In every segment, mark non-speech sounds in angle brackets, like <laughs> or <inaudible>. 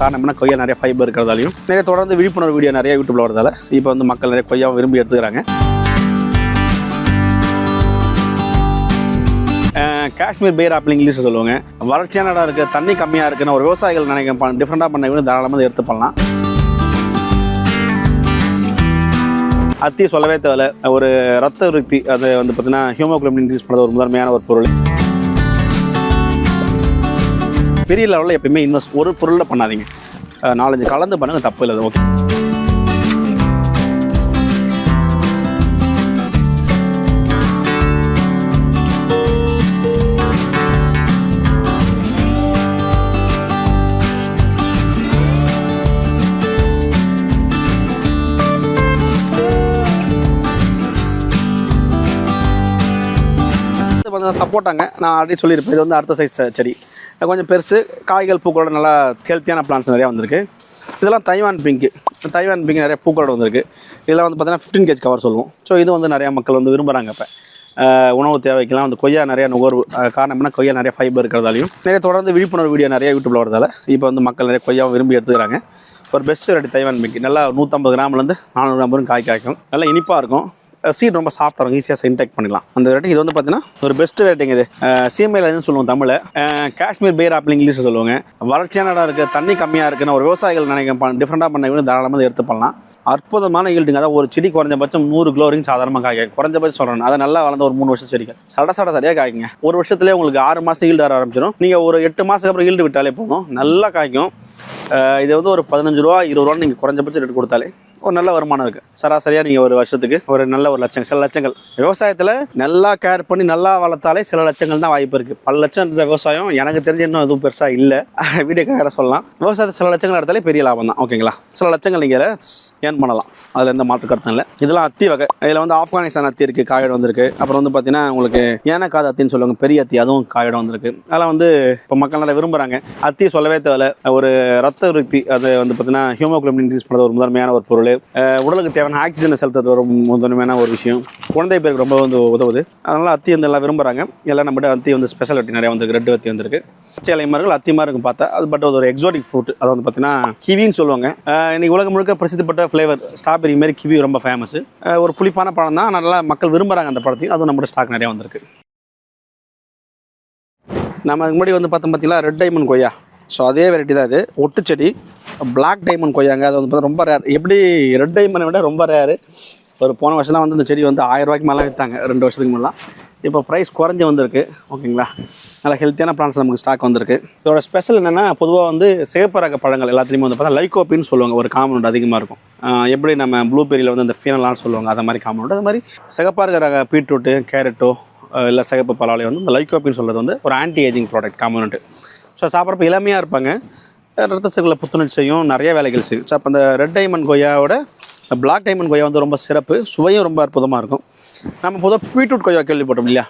காரணம் என்ன கொய்யா நிறைய ஃபைபர் இருக்கிறதாலையும். நிறைய தொடர்ந்து விழிப்புணர்வு வீடியோ நிறைய யூடியூப்ல வரதால இப்போ வந்து மக்கள் நிறைய கொய்யா விரும்பி எடுத்துக்கிறாங்க. காஷ்மீர் பேர் ஆப்பிள் இங்கிலீஷில் சொல்லுவாங்க. வறட்சியான இடம் இருக்குது தண்ணி கம்மியாக இருக்குன்னு ஒரு விவசாயிகள் நினைக்க டிஃப்ரெண்ட்டாக பண்ண கூட தாராளமாக எடுத்து பண்ணலாம். அத்தி சொல்லவே தேவையில்ல. ஒரு ரத்த விருத்தி அது வந்து பார்த்தீங்கன்னா ஹியூமோக்ளோபின் இன்க்ரீஸ் பண்ணுறது ஒரு முதன்மையான ஒரு பொருள். பெரிய லெவலில் எப்பயுமே இன்வெஸ்ட் ஒரு பொருளில் பண்ணாதீங்க. நாலஞ்சு கலந்து பண்ணுங்க தப்பு இல்லை ஓகே இது சப்போட்டாங்க நான் ஆல்ரெடி சொல்லியிருப்பேன் இது வந்து அடுத்த சைஸ் செடி. கொஞ்சம் பெருசு. காய்கள் பூக்களோட நல்லா ஹெல்த்தியான பிளான்ஸ் நிறையா வந்திருக்கு. இதெல்லாம் தைவான் பிங்க்கு தைவான் பிங்க் நிறைய பூக்களோட வந்திருக்கு. இதெல்லாம் வந்து பார்த்தீங்கன்னா ஃபிஃப்டீன் கேஜ் கவர் சொல்லுவோம். ஸோ இது வந்து நிறையா மக்கள் வந்து விரும்புகிறாங்க இப்போ உணவு தேவைக்கெல்லாம் வந்து கொய்யா நிறைய நுகர்வு அஹ் காரணம் என்ன கொய்யா நிறைய ஃபைபர் இருக்கிறதாலையும். நிறைய தொடர்ந்து விழிப்புணர்வு வீடியோ நிறைய யூடியூப்ல வரதால இப்போ வந்து மக்கள் நிறைய கொய்யாவும் விரும்பி எடுத்துக்கிறாங்க. ஒரு பெஸ்ட் ரெடி தைவான் பிங்க் நல்லா நூற்றம்பது கிராம்லேருந்து நானூறு கிராம் காய் காய்க்கும். நல்லா இனிப்பாக இருக்கும். சீட் ரொம்ப சாஃப்டாக இருக்கும். ஈஸியாக இன்டெக்ட் பண்ணிக்கலாம். அந்த ரேட்டிங் இது வந்து பார்த்தீங்கன்னா ஒரு பெஸ்ட் ரேட்டிங் இது. சீமையில் சொல்லுவோம் தமிழில் காஷ்மீர் பேர் ஆப்பிள் இங்கிலீஷில் சொல்லுவாங்க. வறட்சியான இடம் இருக்குது தண்ணி கம்மியாக இருக்குன்னு ஒரு விவசாயிகள் நினைக்க டிஃப்ரெண்ட்டாக பண்ண கூட தாராளமாக எடுத்து பண்ணலாம். அற்புதமான ஈல்டுங்க அதாவது ஒரு செடி குறைஞ்சபட்சம் நூறு கிலோ வரைக்கும் சாதாரணமாக காய்க்கும். குறைஞ்சபட்சம் சொல்கிறேன் அதை நல்லா வளர்ந்த ஒரு மூணு வருஷம் செடிகள். சட சட சரியாக காய்க்குங்க. ஒரு வருஷத்துலேயே உங்களுக்கு ஆறு மாதம் ஈல்டு வர ஆரம்பிச்சிடும் நீங்கள் ஒரு எட்டு மாதத்துக்கு அப்புறம் ஈல்டு விட்டாலே போதும். நல்லா காய்க்கும். இது வந்து ஒரு பதினஞ்சு ரூபா இருபது ரூபா நீங்கள் குறைஞ்சபட்சம் ரேட் கொடுத்தாலே ஒரு நல்ல வருமானம் இருக்குது சராசரியாக நீங்கள் ஒரு வருஷத்துக்கு ஒரு நல்ல ஒரு லட்சம் சில லட்சங்கள். விவசாயத்தில் நல்லா கேர் பண்ணி நல்லா வளர்த்தாலே சில லட்சங்கள் தான் வாய்ப்பு இருக்குது பல லட்சம் இருந்த விவசாயம் எனக்கு தெரிஞ்சு இன்னும் எதுவும் பெருசாக இல்லை. <laughs> வீடியோ கேட்குற சொல்லலாம். விவசாயத்தை சில லட்சங்கள் எடுத்தாலே பெரிய லாபம் தான். ஓகேங்களா சில லட்சங்கள் நீங்கள் ஏர்ன் பண்ணலாம்? அதில் எந்த மாற்று கருத்தும் இல்லை. இதெல்லாம் அத்தி வகை. இதில் வந்து ஆப்கானிஸ்தான் அத்தி இருக்குது காயோடு வந்திருக்கு. அப்புறம் வந்து பார்த்தீங்கன்னா உங்களுக்கு ஏனக்காத அத்தின்னு சொல்லுவாங்க பெரிய அத்தி. அதுவும் காயோட வந்திருக்கு. அதெல்லாம் வந்து இப்போ மக்கள் நல்லா விரும்புகிறாங்க அத்தி சொல்லவே தேவையில்ல. ஒரு ரத்த விருத்தி அது வந்து பார்த்தீங்கன்னா ஹியூமோக்ளோபின் இன்க்ரீஸ் பண்ணுறது ஒரு முதன்மையான ஒரு பொருள். உடலுக்கு தேவையான ஆக்சிஜனை செலுத்துறது ஒரு முதன்மையான ஒரு விஷயம். குழந்தை பேருக்கு ரொம்ப வந்து உதவுது. அதனால் அத்தி வந்து எல்லாம் விரும்புகிறாங்க எல்லாம் நம்மகிட்ட அத்தி வந்து ஸ்பெஷல் நிறையா நிறைய வந்திருக்கு அத்தி வந்திருக்கு. பச்சை இலை மரங்கள் இருக்கும் பார்த்தா அது பட் அது ஒரு எக்ஸாட்டிக் ஃப்ரூட் அது வந்து பார்த்தீங்கன்னா கிவின்னு சொல்லுவாங்க. இன்றைக்கி இன்னைக்கு உலகம் முழுக்க பிரசித்தப்பட்ட ஃப்ளேவர் ஸ்ட்ராபெரி மாதிரி கிவி ரொம்ப ஃபேமஸ் ஒரு புளிப்பான பழம் தான். நல்லா மக்கள் விரும்புகிறாங்க அந்த பழத்தையும். அதுவும் நம்மளோட ஸ்டாக் நிறையா வந்திருக்கு. நம்ம அதுக்கு முன்னாடி வந்து பார்த்தோம் பார்த்தீங்களா ரெட் டைமண்ட் கொய்யா. ஸோ அதே வெரைட்டி தான் இது. ஒட்டு செடி பிளாக் டைமண்ட் கொய்யாங்க. அது வந்து பார்த்தா ரொம்ப ரேர் எப்படி ரெட் டைமண்டை விட ரொம்ப ரேரு ஒரு போன வருஷம்லாம் வந்து இந்த செடி வந்து ஆயிரம் ரூபாய்க்கு மேலே விற்றாங்க ரெண்டு வருஷத்துக்கு முன்னெல்லாம். இப்போ ப்ரைஸ் குறைஞ்சி வந்திருக்கு. ஓகேங்களா நல்ல ஹெல்த்தியான பிளான்ஸ் நமக்கு ஸ்டாக் வந்திருக்கு. இதோட ஸ்பெஷல் என்னென்னா பொதுவாக வந்து சிகப்பு ரக பழங்கள் எல்லாத்துலேயுமே வந்து பார்த்தா லைகோப்பின்னு சொல்லுவாங்க. ஒரு காம்பவுண்ட் அதிகமாக இருக்கும். எப்படி நம்ம ப்ளூபெரியில் வந்து அந்த ஃபீனலான்னு சொல்லுவாங்க அது மாதிரி காம்பவுண்ட் அது மாதிரி சிகப்பாக இருக்கிற ரக பீட்ரூட்டு கேரட்டோ இல்லை சிகப்பு பலாலையோ வந்து இந்த லைகோப்பின்னு சொல்கிறது வந்து ஒரு ஆன்டி ஏஜிங் ப்ராடக்ட் காமனுட்டு ஸோ சாப்பிட்றப்ப இளமையாக இருப்பாங்க. ரத்த செல்களை புத்துணர்ச்சி செய்யும் நிறைய வேலைகள் செய்யும். ஸோ அப்போ அந்த ரெட் டைமண்ட் கொய்யாவோட பிளாக் டைமண்ட் கொய்யா வந்து ரொம்ப சிறப்பு. சுவையும் ரொம்ப அற்புதமாக இருக்கும். நம்ம பொதுவாக பீட்ரூட் கொய்யா கேள்விப்பட்டோம் இல்லையா?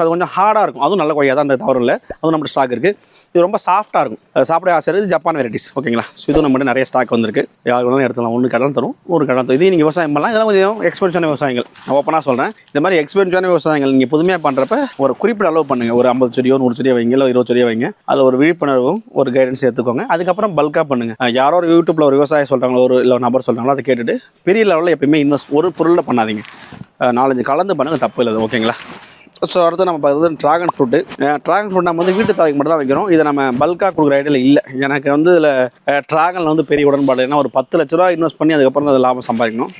ஸோ அது கொஞ்சம் ஹார்டாக இருக்கும். அதுவும் நல்ல கொய்யா தான் அந்த தவறு இல்லை அதுவும் நம்மளோட ஸ்டாக் இருக்குது இது ரொம்ப சாஃப்ட்டாக இருக்கும். சாப்பிட ஆசை இருக்குது. ஜப்பான் வெரைட்டிஸ் ஓகேங்களா ஸோ இதுவும் நம்மகிட்ட நிறைய ஸ்டாக் வந்திருக்கு. யார் வேணாலும் எடுத்துக்கலாம். ஒன்று கடன் தரும் ஒரு கடன் தரும். இதையும் நீங்கள் விவசாயம் பண்ணலாம். இதெல்லாம் கொஞ்சம் எக்ஸ்பென்ஷனான விவசாயங்கள். நான் ஓப்பனாக சொல்கிறேன் இந்த மாதிரி எக்ஸ்பென்ஷனான விவசாயங்கள் நீங்கள் புதுமையாக பண்ணுறப்ப ஒரு குறிப்பிட்ட அளவு பண்ணுங்கள் ஒரு ஐம்பது செடியோ நூறு செடியோ வைங்க. இல்லை இருபது செடியோ வைங்க. அதில் ஒரு விழிப்புணர்வும் ஒரு கைடன்ஸ் எடுத்துக்கோங்க. அதுக்கப்புறம் பல்காக பண்ணுங்கள் யாரோ ஒரு யூடியூப்பில் ஒரு விவசாயம் சொல்கிறாங்களோ ஒரு இல்லை நபர் சொல்கிறாங்களோ அதை கேட்டுட்டு பெரிய லெவலில் எப்பயுமே இன்வெஸ்ட் ஒரு பொருளில் பண்ணாதீங்க. நாலஞ்சு கலந்து பண்ணுங்கள் தப்பு இல்லை அது. ஓகேங்களா ஸோ அடுத்து நம்ம பார்த்தது ட்ராகன் ஃப்ரூட்டு ட்ராகன் ஃப்ரூட் நம்ம வந்து வீட்டு தேவைக்கு மட்டும் தான் வைக்கிறோம். இதை நம்ம பல்காக கொடுக்குற ஐடியில் இல்லை. எனக்கு வந்து இதில் ட்ராகனில் வந்து பெரிய உடன்பாடு. ஏன்னா ஒரு பத்து லட்ச ரூபா இன்வெஸ்ட் பண்ணி அதுக்கப்புறம் தான் அது லாபம் சம்பாதிக்கணும்.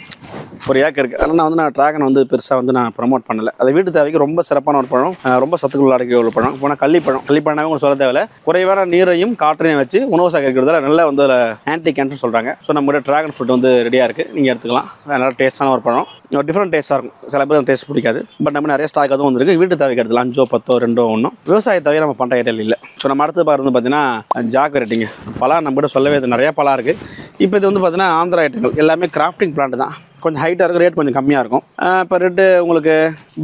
ஒரு ஏக்கர் இருக்குது அதனால் நான் வந்து நான் ட்ராகன் வந்து பெருசாக வந்து நான் ப்ரமோட் பண்ணலை. அதை வீட்டு தேவைக்கு ரொம்ப சிறப்பான ஒரு பழம். ரொம்ப சத்துக்குள்ள அடக்கிய ஒரு பழம். போனால் கள்ளிப்பழம். கள்ளிப்பழம்னாவே உங்களுக்கு சொல்ல தேவையில்ல. குறைவான நீரையும் காற்றையும் வச்சு உணவு சேகரிக்கிறதுல நல்லா வந்து அதில் ஆன்டி கேன்சர் சொல்கிறாங்க ஸோ நம்மகிட்ட ட்ராகன் ஃப்ரூட் வந்து ரெடியாக இருக்குது நீங்கள் எடுத்துக்கலாம். நல்லா டேஸ்ட்டான ஒரு பழம். டிஃப்ரெண்ட் டேஸ்ட்டாக இருக்கும். சில பேர் டேஸ்ட் பிடிக்காது. பட் நம்ம நிறைய ஸ்டாக் அதுவும் வந்துருக்கு. வீட்டு தேவைக்கு எடுத்துலாம் அஞ்சோ பத்தோ ரெண்டோ ஒன்றும் விவசாய தவிர நம்ம பண்ணுற இடையில இல்லை. ஸோ நம்ம அடுத்து பார்த்து பார்த்தீங்கன்னா ஜாக் வெரைட்டிங்க. பலா நம்மகிட்ட சொல்லவே இது நிறைய பலா இருக்குது இப்போ இது வந்து பார்த்தீங்கன்னா ஆந்திரா ஐட்டங்கள். எல்லாமே கிராஃப்டிங் பிளான்ட் தான். கொஞ்சம் ஹைட்டாக இருக்கும் ரேட் கொஞ்சம் கம்மியாக இருக்கும். இப்போ ரெட்டு உங்களுக்கு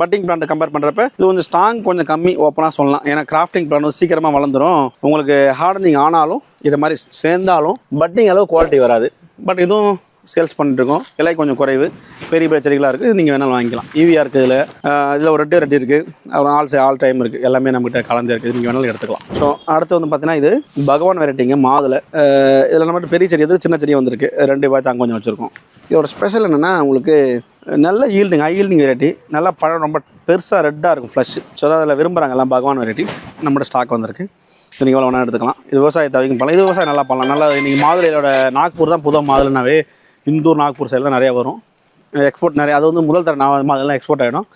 பட்டிங் பிளான்ட் கம்பேர் பண்ணுறப்ப இது கொஞ்சம் ஸ்ட்ராங் கொஞ்சம் கம்மி ஓப்பனாக சொல்லலாம். ஏன்னா கிராஃப்டிங் பிளான் வந்து சீக்கிரமாக வளர்ந்துரும். உங்களுக்கு ஹார்டனிங் ஆனாலும் இதை மாதிரி சேர்ந்தாலும் பட்டிங் அளவு குவாலிட்டி வராது. பட் இதுவும் சேல்ஸ் பண்ணிட்டுருக்கோம். விலை கொஞ்சம் குறைவு. பெரிய பெரிய செடிகளாக இருக்குது. நீங்கள் வேணாலும் வாங்கிக்கலாம். ஈவியாக இருக்குது இதில். இதில் ஒரு ரெட்டு ரெட்டி இருக்குது. அப்புறம் ஆல் சே ஆல் டைம் இருக்குது. எல்லாமே நம்மகிட்ட கலந்து இருக்குது. நீங்கள் வேணாலும் எடுத்துக்கலாம். ஸோ அடுத்து வந்து பார்த்தீங்கன்னா இது பகவான் வெரைட்டிங்க மாதுளை. இதில் நம்மகிட்ட பெரிய செடி எது சின்ன செடி வந்திருக்கு. ரெண்டு பாய் தான் கொஞ்சம் வச்சுருக்கோம். இதோட ஸ்பெஷல் என்னென்னா உங்களுக்கு நல்ல ஈல்டிங் ஹை ஈல்டிங் வெரைட்டி நல்லா பழம் ரொம்ப பெருசாக ரெட்டாக இருக்கும் ஃப்ளஷ் ஸோ அதான் அதில் விரும்புகிறாங்க எல்லாம் பகவான் வெரைட்டிஸ் நம்மளோட ஸ்டாக் வந்திருக்கு. இது நீங்கள் எவ்வளோ வேணால் எடுத்துக்கலாம். இது விவசாயத்தை வைக்கும் பண்ணலாம் இது விவசாயம் நல்லா பண்ணலாம். நல்லா இன்றைக்கி மாதுளையோட நாக்பூர் தான் புது மாதுளைனாவே இந்தூர் நாக்பூர் சைடெலாம் தான் வரும். எக்ஸ்போர்ட் நிறையா அது வந்து முதல் தர நான் மாதெல்லாம் எக்ஸ்போர்ட் ஆகிடும்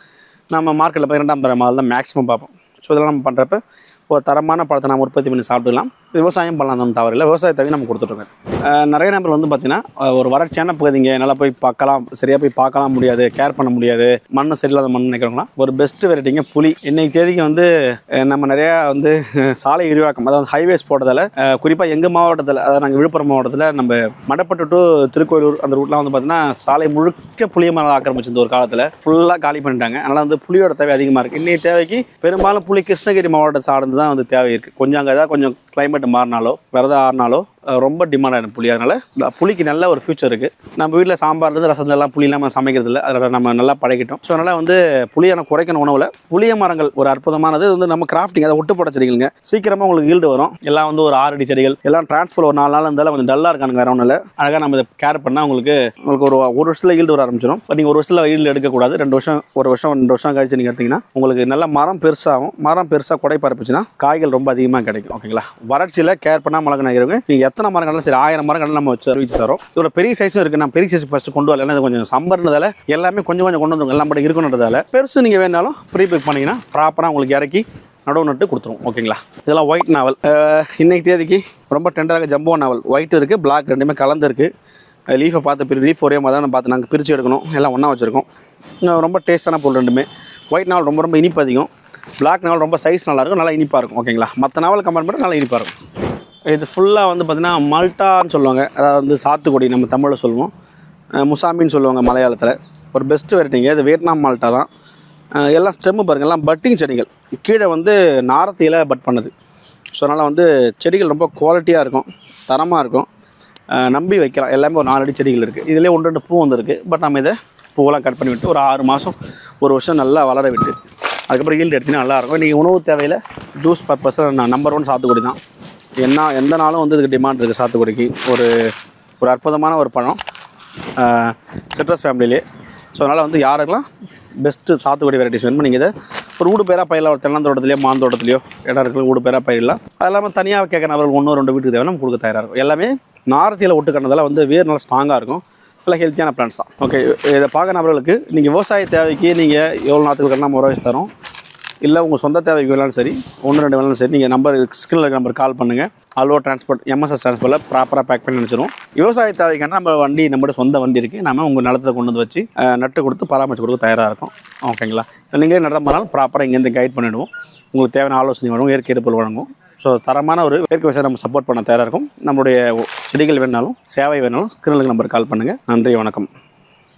நம்ம மார்க்கெட்டில் போய் இரண்டாம் தர மாதம் தான் மேக்ஸிமம் பார்ப்போம். ஸோ இதெல்லாம் நம்ம பண்ணுறப்ப ஒரு தரமான பழத்தை நம்ம உற்பத்தி பண்ணி சாப்பிட்டுக்கலாம். இது விவசாயம் பண்ணலாம் தான் தவறில்லை. விவசாயத்தை நம்ம கொடுத்துட்ருக்கோம். நிறைய நபர் வந்து பார்த்தீங்கன்னா ஒரு வறட்சியான பகுதிங்க என்னால் போய் பார்க்கலாம் சரியாக போய் பார்க்கலாம் முடியாது கேர் பண்ண முடியாது மண் சரியில்லாத மண் நினைக்கிறவங்களாம் ஒரு பெஸ்ட் வெரைட்டிங்க புளி இன்னைக்கு தேதிக்கு வந்து நம்ம நிறையா வந்து சாலை விரிவாக்கம் அதாவது ஹைவேஸ் போட்டதால் குறிப்பாக எங்கள் மாவட்டத்தில் அதாவது நாங்கள் விழுப்புரம் மாவட்டத்தில் நம்ம மடப்பட்டு டு திருக்கோயிலூர் அந்த ரூட்லாம் வந்து பார்த்தீங்கன்னா சாலை முழுக்க புளிய மரம் ஆக்கிரமிச்சிருந்த ஒரு காலத்தில் ஃபுல்லாக காலி பண்ணிட்டாங்க. அதனால் வந்து புளியோட தேவை அதிகமாக இருக்குது இன்னைக்கு தேவைக்கு பெரும்பாலும் புளி கிருஷ்ணகிரி மாவட்டத்தை சார்ந்து தான் வந்து தேவை இருக்குது கொஞ்சம் அங்கே ஏதாவது கொஞ்சம் கிளைமேட் மாறினாலோ விரதம் ஆறினாலோ ரொம்ப டிமாண்டான ஆகிடும் புளி. அதனால் இந்த புளிக்கு நல்ல ஒரு ஃபியூச்சர் இருக்குது நம்ம வீட்டில் சாம்பார்லேருந்து ரசம் எல்லாம் புளி இல்லாமல் சமைக்கிறது இல்லை அதில் நம்ம நல்லா பழகிட்டோம். ஸோ அதனால் வந்து புளியான குறைக்கணும் உணவில். புளிய மரங்கள் ஒரு அற்புதமானது. வந்து நம்ம கிராஃப்டிங் அதை ஒட்டு போட செடிகளுங்க. சீக்கிரமாக உங்களுக்கு ஈல்டு வரும். எல்லாம் வந்து ஒரு ஆறு அடி செடிகள். எல்லாம் டிரான்ஸ்ஃபர் ஒரு நாலு நாள் இருந்தாலும் கொஞ்சம் டல்லாக இருக்கானுங்க வேறு ஒன்றும் இல்லை. அழகாக நம்ம இதை கேர் பண்ணால் உங்களுக்கு உங்களுக்கு ஒரு ஒரு வருஷத்தில் ஈல்டு வர ஆரம்பிச்சிடும் இப்போ நீங்கள் ஒரு வருஷத்தில் ஈல்டு எடுக்கக்கூடாது. ரெண்டு வருஷம் ஒரு வருஷம் ரெண்டு வருஷம் கழிச்சு நீங்கள் எடுத்தீங்கன்னா உங்களுக்கு நல்ல மரம் பெருசாகும். மரம் பெருசாக குடை பரப்புச்சுன்னா காய்கள் ரொம்ப அதிகமாக கிடைக்கும். ஓகேங்களா வறட்சியில் கேர் பண்ணால் மழை நினைக்கிறவங்க நீங்கள் எத்தனை மரம் சரி ஆயிரம் மரம் நம்ம வச்சு அறிவிச்சு தரோம். இதோட பெரிய சைஸும் இருக்குது நான் பெரிய சைஸ் ஃபஸ்ட்டு கொண்டு வரல இது கொஞ்சம் சம்பர்ன்றதால எல்லாமே கொஞ்சம் கொஞ்சம் கொண்டு வந்து எல்லாம் மட்டும் இருக்கணுன்றதால. பெருசு நீங்கள் வேணாலும் ப்ரீ பிக் பண்ணிங்கன்னா ப்ராப்பராக உங்களுக்கு இறக்கி நடவு நட்டு கொடுத்துரும். ஓகேங்களா? இதெல்லாம் ஒயிட் நாவல் இன்னைக்கு தேதிக்கு ரொம்ப டெண்டராக ஜம்போ நாவல் ஒயிட் இருக்குது பிளாக் ரெண்டுமே கலந்துருக்கு. லீஃபை பார்த்து பிரி லீஃப் ஒரே மாதிரி தான் பார்த்து நாங்கள் பிரித்து எடுக்கணும். எல்லாம் ஒன்றா வச்சுருக்கோம். ரொம்ப டேஸ்டான பொருள் ரெண்டுமே. ஒயிட் நாவல் ரொம்ப ரொம்ப இனிப்பு அதிகம். பிளாக் நாவல் ரொம்ப சைஸ் நல்லாயிருக்கும் நல்லா இனிப்பாக இருக்கும். ஓகேங்களா? மற்ற நாவல் கம்பேர் பண்ணி நல்லா இனிப்பாக இருக்கும். இது ஃபுல்லாக வந்து பார்த்திங்கன்னா மல்டான்னு சொல்லுவாங்க. அதாவது வந்து சாத்துக்குடி நம்ம தமிழில் சொல்லுவோம். முசாமின்னு சொல்லுவாங்க மலையாளத்தில். ஒரு பெஸ்ட்டு வெரைட்டிங்க இது வியட்நாம் மால்ட்டா தான். எல்லாம் ஸ்டெம்மு பாருங்கள் எல்லாம் பட்டிங் செடிகள். கீழே வந்து நாரத்தியில் பட் பண்ணுது. ஸோ அதனால் வந்து செடிகள் ரொம்ப குவாலிட்டியாக இருக்கும். தரமாக இருக்கும். நம்பி வைக்கலாம். எல்லாமே ஒரு நாலு அடி செடிகள் இருக்குது இதிலே ஒன்று ரெண்டு பூ வந்திருக்கு பட் நம்ம இதை பூவெல்லாம் கட் பண்ணி விட்டு ஒரு ஆறு மாதம் ஒரு வருஷம் நல்லா வளர விட்டு அதுக்கப்புறம் ஈல்டு எடுத்தினா நல்லாயிருக்கும் நீங்கள் உணவு தேவையில் ஜூஸ் பர்பஸில் நான் நம்பர் ஒன் சாத்துக்குடி தான். என்ன எந்த நாளும் வந்து இதுக்கு டிமாண்ட் இருக்குது சாத்துக்குடிக்கு. ஒரு ஒரு அற்புதமான ஒரு பழம். சிட்ரஸ் ஃபேமிலியிலே ஸோ அதனால் வந்து யாருக்கெல்லாம் பெஸ்ட்டு சாத்துக்குடி வெரைட்டிஸ் வேணுமோ நீங்கள் இதை ஒரு ஊடு பேராக பயிரில் ஒரு தென்னந்தோட்டத்துலையோ மாந்தோட்டத்துலையோ இடம் இருக்குது ஊடு பேராக பயிரிடலாம். அது இல்லாமல் தனியாக கேட்குற நபர்கள் ஒன்று ரெண்டு வீட்டுக்கு தேவை நம்ம கொடுக்க தயாராக இருக்கும். எல்லாமே நார்த்தியில் ஒட்டு கண்டதால் வந்து வேர் நல்லா ஸ்ட்ராங்காக இருக்கும். நல்லா ஹெல்த்தியான பிளான்ஸ் தான். ஓகே இதை பார்க்க நபர்களுக்கு நீங்கள் விவசாய தேவைக்கு நீங்கள் எவ்வளோ நாற்றுக்கு கட்டினா முறை வச்சு தரோம். இல்லை உங்கள் சொந்த தேவைக்கு வேணாலும் சரி ஒன்று ரெண்டு வேணாலும் சரி நீங்கள் நம்பர் ஸ்கில் நம்பர் கால் பண்ணுங்கள் அல்வா டிரான்ஸ்போர்ட் எம்எஸ்எஸ் டிரான்ஸ்போர்ட்டில் ப்ராப்பராக பேக் பண்ணி நினச்சிரும் விவசாய தேவைக்கான நம்ம வண்டி நம்மளோட சொந்த வண்டி இருக்குது நம்ம உங்கள் நிலத்தை கொண்டு வந்து வச்சு நட்டு கொடுத்து பராமரித்து கொடுக்க தயாராக இருக்கும். ஓகேங்களா நீங்களே நட போனாலும் ப்ராப்பராக இங்கேருந்து கைட் பண்ணிவிடுவோம் உங்களுக்கு தேவையான ஆலோசனை வழங்கும் இயற்கை எடுப்பு வழங்கும். ஸோ தரமான ஒரு இயற்கை விவசாயம் நம்ம சப்போர்ட் பண்ண தயாராக இருக்கும். நம்மளுடைய செடிகள் வேணாலும் சேவை வேணாலும் ஸ்கிரீனுக்கு நம்பர் கால் பண்ணுங்கள் நன்றி வணக்கம்.